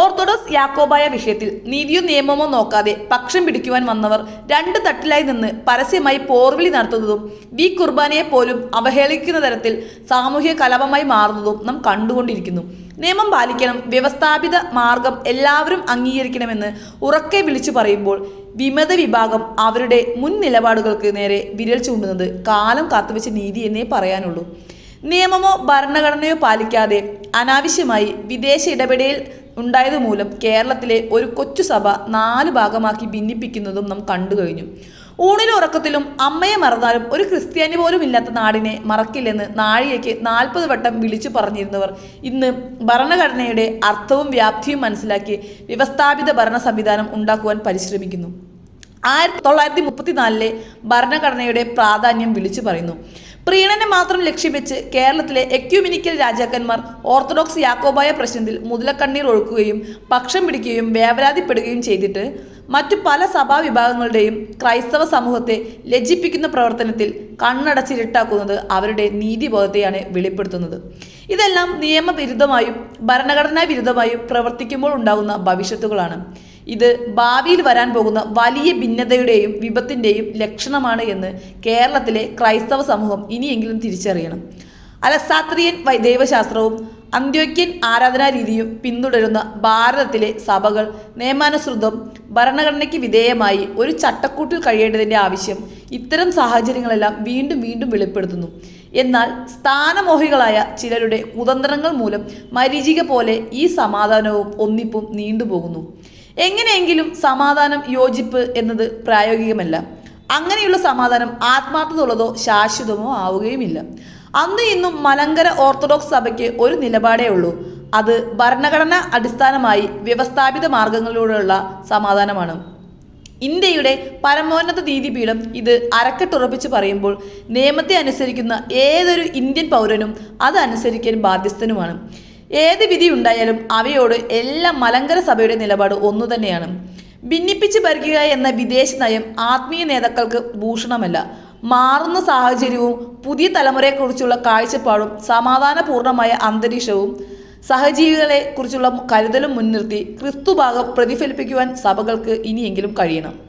Orthodox Yakobaya വിഷയത്തിൽ നീതിയോ നിയമമോ നോക്കാതെ പക്ഷം പിടിക്കുവാൻ വന്നവർ രണ്ട് തട്ടിലായി നിന്ന് പരസ്യമായി പോർവിളി നടത്തുന്നതും വി കുർബാനയെ പോലും അവഹേളിക്കുന്ന തരത്തിൽ സാമൂഹ്യ കലാപമായി മാറുന്നതും നാം കണ്ടുകൊണ്ടിരിക്കുന്നു. നിയമം പാലിക്കണം വ്യവസ്ഥാപിത മാർഗം എല്ലാവരും അംഗീകരിക്കണമെന്ന് ഉറക്കെ വിളിച്ചു പറയുമ്പോൾ വിമത വിഭാഗം അവരുടെ മുൻ നിലപാടുകൾക്ക് നേരെ വിരൽ ചൂണ്ടുന്നത് കാലം കാത്തുവെച്ച നീതി എന്നേ പറയാനുള്ളൂ. നിയമമോ ഭരണഘടനയോ പാലിക്കാതെ അനാവശ്യമായി വിദേശ ഇടപെടൽ ഉണ്ടായതുമൂലം കേരളത്തിലെ ഒരു കൊച്ചു സഭ നാല് ഭാഗമാക്കി ഭിന്നിപ്പിക്കുന്നതും നാം കണ്ടു കഴിഞ്ഞു. ഊണിലും ഉറക്കത്തിലും അമ്മയെ മറന്നാലും ഒരു ക്രിസ്ത്യാനി പോലും ഇല്ലാത്ത നാടിനെ മറക്കില്ലെന്ന് നാഴികയ്ക്ക് നാൽപ്പത് വട്ടം വിളിച്ചു പറഞ്ഞിരുന്നവർ ഇന്ന് ഭരണഘടനയുടെ അർത്ഥവും വ്യാപ്തിയും മനസ്സിലാക്കി വ്യവസ്ഥാപിത ഭരണ സംവിധാനം ഉണ്ടാക്കുവാൻ പരിശ്രമിക്കുന്നു. ആയിരത്തി തൊള്ളായിരത്തി മുപ്പത്തിനാലിലെ ഭരണഘടനയുടെ പ്രാധാന്യം വിളിച്ചു പറയുന്നു. പ്രീണനെ മാത്രം ലക്ഷ്യം വെച്ച് കേരളത്തിലെ എക്യുമിനിക്കൽ രാജാക്കന്മാർ ഓർത്തഡോക്സ് യാക്കോബായ പ്രശ്നത്തിൽ മുതലക്കണ്ണീർ ഒഴുക്കുകയും പക്ഷം പിടിക്കുകയും വേവലാതിപ്പെടുകയും ചെയ്തിട്ട് മറ്റു പല സഭാ വിഭാഗങ്ങളുടെയും ക്രൈസ്തവ സമൂഹത്തെ ലജ്ജിപ്പിക്കുന്ന പ്രവർത്തനത്തിൽ കണ്ണടച്ചിരുട്ടാക്കുന്നത് അവരുടെ നീതിബോധത്തെയാണ് വെളിപ്പെടുത്തുന്നത്. ഇതെല്ലാം നിയമവിരുദ്ധമായും ഭരണഘടനാ വിരുദ്ധമായും പ്രവർത്തിക്കുമ്പോൾ ഉണ്ടാകുന്ന ഭവിഷ്യത്തുകളാണ്. ഇത് ഭാവിയിൽ വരാൻ പോകുന്ന വലിയ ഭിന്നതയുടെയും വിപത്തിന്റെയും ലക്ഷണമാണ് എന്ന് കേരളത്തിലെ ക്രൈസ്തവ സമൂഹം ഇനിയെങ്കിലും തിരിച്ചറിയണം. അലസാത്രിയൻ ദൈവശാസ്ത്രവും അന്ത്യോക്യൻ ആരാധനാ രീതിയും പിന്തുടരുന്ന ഭാരതത്തിലെ സഭകൾ നിയമാനുസൃതം ഭരണഘടനയ്ക്ക് വിധേയമായി ഒരു ചട്ടക്കൂട്ടിൽ കഴിയേണ്ടതിന്റെ ആവശ്യം ഇത്തരം സാഹചര്യങ്ങളെല്ലാം വീണ്ടും വീണ്ടും വെളിപ്പെടുത്തുന്നു. എന്നാൽ സ്ഥാനമോഹികളായ ചിലരുടെ കുതന്ത്രങ്ങൾ മൂലം മരീചിക പോലെ ഈ സമാധാനവും ഒന്നിപ്പും നീണ്ടുപോകുന്നു. എങ്ങനെയെങ്കിലും സമാധാനം യോജിപ്പ് എന്നത് പ്രായോഗികമല്ല. അങ്ങനെയുള്ള സമാധാനം ആത്മാർത്ഥതയുള്ളതോ ശാശ്വതമോ ആവുകയുമില്ല. അന്ന് ഇന്നും മലങ്കര ഓർത്തഡോക്സ് സഭയ്ക്ക് ഒരു നിലപാടേ ഉള്ളൂ. അത് ഭരണഘടന അടിസ്ഥാനമായി വ്യവസ്ഥാപിത മാർഗങ്ങളിലൂടെയുള്ള സമാധാനമാണ്. ഇന്ത്യയുടെ പരമോന്നത നീതിപീഠം ഇത് അരക്കെട്ടുറപ്പിച്ച് പറയുമ്പോൾ നിയമത്തെ അനുസരിക്കുന്ന ഏതൊരു ഇന്ത്യൻ പൗരനും അതനുസരിക്കാൻ ബാധ്യസ്ഥനുമാണ്. ഏത് വിധി ഉണ്ടായാലും അവയോട് എല്ലാ മലങ്കര സഭയുടെ നിലപാട് ഒന്നു തന്നെയാണ്. ഭിന്നിപ്പിച്ച് ഭരിക്കുക എന്ന വിദേശ നയം ആത്മീയ നേതാക്കൾക്ക് ഭൂഷണമല്ല. മാറുന്ന സാഹചര്യവും പുതിയ തലമുറയെക്കുറിച്ചുള്ള കാഴ്ചപ്പാടും സമാധാനപൂർണമായ അന്തരീക്ഷവും സഹജീവികളെ കുറിച്ചുള്ള കരുതലും മുൻനിർത്തി ക്രിസ്തുഭാഗം പ്രതിഫലിപ്പിക്കുവാൻ സഭകൾക്ക് ഇനിയെങ്കിലും കഴിയണം.